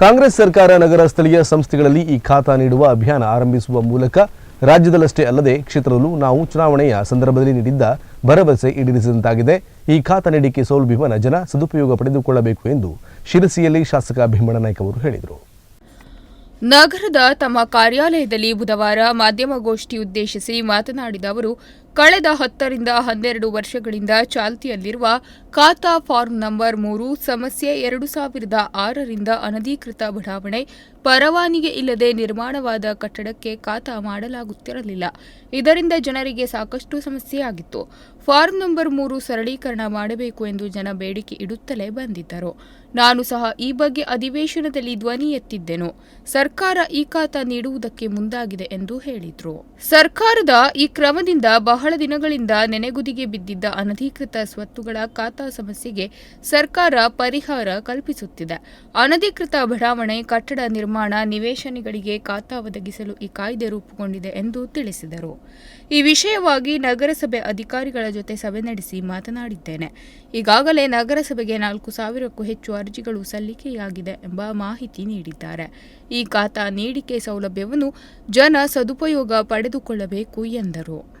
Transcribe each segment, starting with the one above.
ಕಾಂಗ್ರೆಸ್ ಸರ್ಕಾರ ನಗರ ಸ್ಥಳೀಯ ಸಂಸ್ಥೆಗಳಲ್ಲಿ ಈ ಖಾತಾ ನೀಡುವ ಅಭಿಯಾನ ಆರಂಭಿಸುವ ಮೂಲಕ ರಾಜ್ಯದಲ್ಲಷ್ಟೇ ಅಲ್ಲದೆ ಕ್ಷೇತ್ರದಲ್ಲೂ ನಾವು ಚುನಾವಣೆಯ ಸಂದರ್ಭದಲ್ಲಿ ನೀಡಿದ್ದ ಭರವಸೆ ಈಡೇರಿಸಿದಂತಾಗಿದೆ. ಈ ಖಾತಾ ನೀಡಿಕೆ ಸೌಲಭ್ಯವನ್ನು ಜನ ಸದುಪಯೋಗ ಪಡೆದುಕೊಳ್ಳಬೇಕು ಎಂದು ಶಿರಸಿಯಲ್ಲಿ ಶಾಸಕ ಭೀಮಣ್ಣ ನಾಯ್ಕ ಅವರು ಹೇಳಿದರು. ನಗರದ ತಮ್ಮ ಕಾರ್ಯಾಲಯದಲ್ಲಿ ಬುಧವಾರ ಮಾಧ್ಯಮಗೋಷ್ಠಿ ಉದ್ದೇಶಿಸಿ ಮಾತನಾಡಿದ ಅವರು ಕಳೆದ ಹತ್ತರಿಂದ ಹನ್ನೆರಡು ವರ್ಷಗಳಿಂದ ಚಾಲ್ತಿಯಲ್ಲಿರುವ ಖಾತಾ ಫಾರ್ಮ್ ನಂಬರ್ ಮೂರು, ಸಮಸ್ಯೆ ಎರಡು ಸಾವಿರದ ಆರರಿಂದ ಅನಧಿಕೃತ ಬಡಾವಣೆ, ಪರವಾನಿಗೆ ಇಲ್ಲದೆ ನಿರ್ಮಾಣವಾದ ಕಟ್ಟಡಕ್ಕೆ ಖಾತಾ ಮಾಡಲಾಗುತ್ತಿರಲಿಲ್ಲ. ಇದರಿಂದ ಜನರಿಗೆ ಸಾಕಷ್ಟು ಸಮಸ್ಯೆಯಾಗಿತ್ತು ಫಾರ್ಮ್ ನಂಬರ್ ಮೂರು ಸರಳೀಕರಣ ಮಾಡಬೇಕು ಎಂದು ಜನ ಬೇಡಿಕೆ ಇಡುತ್ತಲೇ ಬಂದಿದ್ದರು. ನಾನು ಸಹ ಈ ಬಗ್ಗೆ ಅಧಿವೇಶನದಲ್ಲಿ ಧ್ವನಿ ಎತ್ತಿದ್ದೆನು. ಸರ್ಕಾರ ಈ ಖಾತಾ ನೀಡುವುದಕ್ಕೆ ಮುಂದಾಗಿದೆ ಎಂದು ಹೇಳಿದರು. ಸರ್ಕಾರದ ಈ ಕ್ರಮದಿಂದ ಬಹಳ ದಿನಗಳಿಂದ ನೆನೆಗುದಿಗೆ ಬಿದ್ದಿದ್ದ ಅನಧಿಕೃತ ಸ್ವತ್ತುಗಳ ಖಾತಾ ಸಮಸ್ಯೆಗೆ ಸರ್ಕಾರ ಪರಿಹಾರ ಕಲ್ಪಿಸುತ್ತಿದೆ. ಅನಧಿಕೃತ ಬಡಾವಣೆ ಕಟ್ಟಡ ನಿರ್ಮಾಣ ನಿವೇಶನಗಳಿಗೆ ಖಾತಾ ಒದಗಿಸಲು ಈ ಕಾಯ್ದೆ ರೂಪುಗೊಂಡಿದೆ ಎಂದು ತಿಳಿಸಿದರು. ಈ ವಿಷಯವಾಗಿ ನಗರಸಭೆ ಅಧಿಕಾರಿಗಳ ಜೊತೆ ಸಭೆ ನಡೆಸಿ ಮಾತನಾಡಿದ್ದೇನೆ. ಈಗಾಗಲೇ ನಗರಸಭೆಗೆ ನಾಲ್ಕು ಸಾವಿರಕ್ಕೂ ಹೆಚ್ಚು ಅರ್ಜಿಗಳು ಸಲ್ಲಿಕೆಯಾಗಿದೆ ಎಂಬ ಮಾಹಿತಿ ನೀಡಿದ್ದಾರೆ. ಈ ಖಾತಾ ನೀಡಿಕೆ ಸೌಲಭ್ಯವನ್ನು ಜನ ಸದುಪಯೋಗ ಪಡೆದುಕೊಳ್ಳಬೇಕು ಎಂದರು.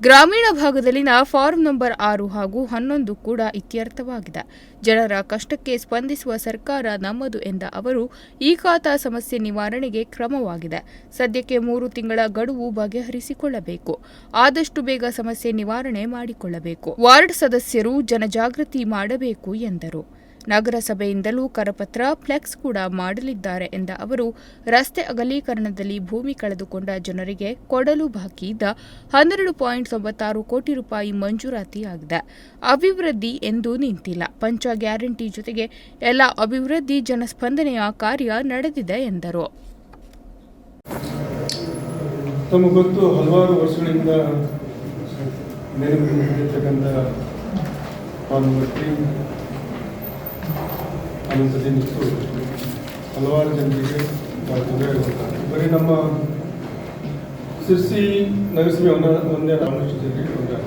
ಗ್ರಾಮೀಣ ಭಾಗದಲ್ಲಿನ ಫಾರ್ಮ್ ನಂಬರ್ ಆರು ಹಾಗೂ ಹನ್ನೊಂದು ಕೂಡ ಇತ್ಯರ್ಥವಾಗಿದೆ. ಜನರ ಕಷ್ಟಕ್ಕೆ ಸ್ಪಂದಿಸುವ ಸರ್ಕಾರ ನಮ್ಮದು ಎಂದ ಅವರು, ಈ ಖಾತಾ ಸಮಸ್ಯೆ ನಿವಾರಣೆಗೆ ಕ್ರಮವಾಗಿದೆ. ಸದ್ಯಕ್ಕೆ ಮೂರು ತಿಂಗಳ ಗಡುವು ಬಗೆಹರಿಸಿಕೊಳ್ಳಬೇಕು. ಆದಷ್ಟು ಬೇಗ ಸಮಸ್ಯೆ ನಿವಾರಣೆ ಮಾಡಿಕೊಳ್ಳಬೇಕು. ವಾರ್ಡ್ ಸದಸ್ಯರು ಜನಜಾಗೃತಿ ಮಾಡಬೇಕು ಎಂದರು. ನಗರಸಭೆಯಿಂದಲೂ ಕರಪತ್ರ, ಫ್ಲೆಕ್ಸ್ ಕೂಡ ಮಾಡಲಿದ್ದಾರೆ ಎಂದ ಅವರು, ರಸ್ತೆ ಅಗಲೀಕರಣದಲ್ಲಿ ಭೂಮಿ ಕಳೆದುಕೊಂಡ ಜನರಿಗೆ ಕೊಡಲು ಬಾಕಿ ಇದ್ದ ಹನ್ನೆರಡು ಪಾಯಿಂಟ್ ತೊಂಬತ್ತಾರು ಕೋಟಿ ರೂಪಾಯಿ ಮಂಜೂರಾತಿಯಾಗಿದೆ ಅಭಿವೃದ್ಧಿ ಎಂದು ನಿಂತಿಲ್ಲ. ಪಂಚ ಗ್ಯಾರಂಟಿ ಜೊತೆಗೆ ಎಲ್ಲ ಅಭಿವೃದ್ಧಿ ಜನಸ್ಪಂದನೆಯ ಕಾರ್ಯ ನಡೆದಿದೆ ಎಂದರು. ಗೊತ್ತು, ಹಲವಾರು ವರ್ಷಗಳಿಂದ ನೆನಪಿರ್ತಕ್ಕಂಥ ತ್ರೀ ನಿಂತು ಹಲವಾರು ಜನರಿಗೆ ತೊಂದರೆ ಬರೀ ನಮ್ಮ ಸಿರ್ಸಿ ನಗರಸಭೆ ಒಂದ, ಒಂದೇ ಅನುಷ್ಠಿತ ಜನರಿಗೆ ತೊಂದರೆ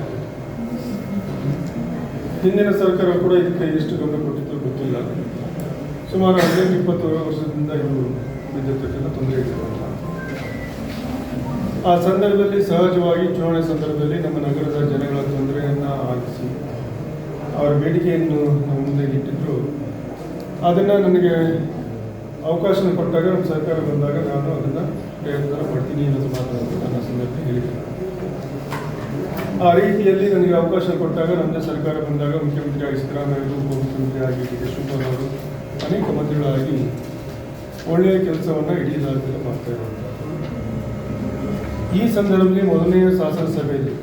ಹಿಂದಿನ ಸರ್ಕಾರ ಕೂಡ ಇದಕ್ಕೆ ಎಷ್ಟು ಗಮನ ಕೊಟ್ಟಿತ್ತು ಗೊತ್ತಿಲ್ಲ. ಸುಮಾರು ಹದಿನೆಂಟು ಇಪ್ಪತ್ತು ವರ್ಷದಿಂದ ಇದು ಬಿದ್ದಿರ್ತಕ್ಕಂಥ ತೊಂದರೆ ಇದೆ ಆ ಸಂದರ್ಭದಲ್ಲಿ ಸಹಜವಾಗಿ ಚುನಾವಣೆ ಸಂದರ್ಭದಲ್ಲಿ ನಮ್ಮ ನಗರದ ಆಲಿಸಿ ಅವರ ಬೇಡಿಕೆಯನ್ನು ನಮ್ಮ ಮುಂದೆ ಇಟ್ಟಿದ್ದರು ಅದನ್ನು ನನಗೆ ಅವಕಾಶ ಕೊಟ್ಟಾಗ ನಮ್ಮ ಸರ್ಕಾರ ಬಂದಾಗ ನಾನು ಅದನ್ನು ಪ್ರಯತ್ನ ಮಾಡ್ತೀನಿ ಅನ್ನೋದು ಮಾತನಾಡಿ ನನ್ನ ಸಂದರ್ಭ ಹೇಳಿದ್ದೆ ಆ ರೀತಿಯಲ್ಲಿ ನನಗೆ ಅವಕಾಶ ಕೊಟ್ಟಾಗ ನಮ್ಮದೇ ಸರ್ಕಾರ ಬಂದಾಗ ಮುಖ್ಯಮಂತ್ರಿ ಆಗಿ ಸಿದ್ದರಾಮಯ್ಯ ಉಪಮುಖ್ಯಮಂತ್ರಿ ಆಗಿ ಡಿ ಅವರು ಅನೇಕ ಮಂತ್ರಿಗಳಾಗಿ ಒಳ್ಳೆಯ ಕೆಲಸವನ್ನು ಇಡೀ ರಾಜ್ಯದಲ್ಲಿ ಮಾಡ್ತಾ ಇರುವಂಥದ್ದು ಈ ಸಂದರ್ಭದಲ್ಲಿ ಮೊದಲನೆಯ ಶಾಸನ ಸಭೆಯಲ್ಲಿ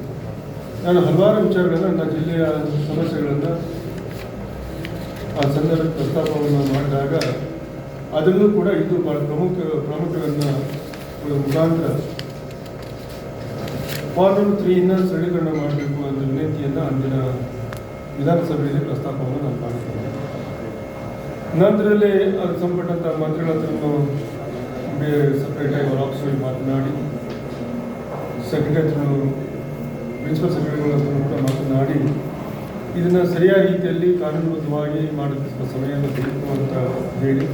ನಾನು ಹಲವಾರು ವಿಚಾರಗಳನ್ನು ನನ್ನ ಜಿಲ್ಲೆಯ ಸಮಸ್ಯೆಗಳನ್ನು ಆ ಸಂದರ್ಭ ಪ್ರಸ್ತಾಪವನ್ನು ಮಾಡಿದಾಗ ಅದನ್ನು ಕೂಡ ಇದು ಬಹಳ ಪ್ರಮುಖ ಪ್ರಾಮುಖ್ಯವನ್ನು ಮುಖಾಂತರ ಫಾರ್ಮ್ ತ್ರೀಯಿಂದ ಸರಳೀಕರಣ ಮಾಡಬೇಕು ಅನ್ನೋ ವಿನಂತಿಯನ್ನು ಅಂದಿನ ವಿಧಾನಸಭೆಯಲ್ಲಿ ಪ್ರಸ್ತಾಪವನ್ನು ನಾನು ಮಾಡಿದ್ದೇನೆ. ನಂತರದಲ್ಲಿ ಅದಕ್ಕೆ ಸಂಬಂಧಪಟ್ಟಂಥ ಮಂತ್ರಿಗಳ ಹತ್ರನೂ ಸಪ್ರೇಟಾಗಿ ಅವರ ಆಫೀಸಲ್ಲಿ ಮಾತನಾಡಿ ಸೆಕ್ರೆಟರಿ ಪ್ರಿನ್ಸಿಪಲ್ ಸೆಕ್ರೆಟರಿಗಳ ಹತ್ರ ಕೂಡ ಮಾತನಾಡಿ, ಇದನ್ನು ಸರಿಯಾದ ರೀತಿಯಲ್ಲಿ ಕಾನೂನುಬದ್ಧವಾಗಿ ಮಾಡುವ ಸಮಯವನ್ನು ಬೇಕು ಅಂತ ಹೇಳಿ.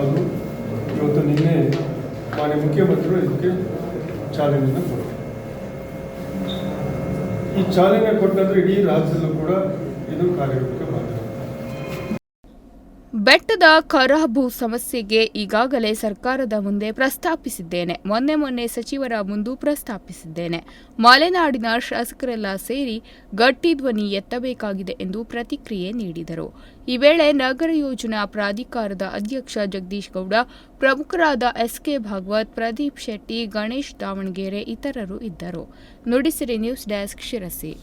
ಅದು ಇವತ್ತು ನಿನ್ನೆ ಮಾನ್ಯ ಮುಖ್ಯಮಂತ್ರಿಗಳು ಇದಕ್ಕೆ ಚಾಲನೆಯನ್ನು ಕೊಟ್ಟರು. ಈ ಚಾಲನೆ ಕೊಟ್ಟಂದರೆ ಇಡೀ ರಾಜ್ಯದಲ್ಲೂ ಕೂಡ ಇದು ಕಾರ್ಯರೂಪಕ್ಕೆ ಬೆಟ್ಟದ ಖರಾಬು ಸಮಸ್ಯೆಗೆ ಈಗಾಗಲೇ ಸರ್ಕಾರದ ಮುಂದೆ ಪ್ರಸ್ತಾಪಿಸಿದ್ದೇನೆ. ಮೊನ್ನೆ ಮೊನ್ನೆ ಸಚಿವರ ಮುಂದೂ ಪ್ರಸ್ತಾಪಿಸಿದ್ದೇನೆ. ಮಲೆನಾಡಿನ ಶಾಸಕರೆಲ್ಲ ಸೇರಿ ಗಟ್ಟಿ ಧ್ವನಿ ಎತ್ತಬೇಕಾಗಿದೆ ಎಂದು ಪ್ರತಿಕ್ರಿಯೆ ನೀಡಿದರು. ಈ ವೇಳೆ ನಗರ ಯೋಜನಾ ಪ್ರಾಧಿಕಾರದ ಅಧ್ಯಕ್ಷ ಜಗದೀಶ್ ಗೌಡ, ಪ್ರಮುಖರಾದ ಎಸ್ಕೆ ಭಾಗವತ್, ಪ್ರದೀಪ್ ಶೆಟ್ಟಿ, ಗಣೇಶ್ ದಾವಣಗೆರೆ ಇತರರು ಇದ್ದರು. Nudisiri news desk Sirsi.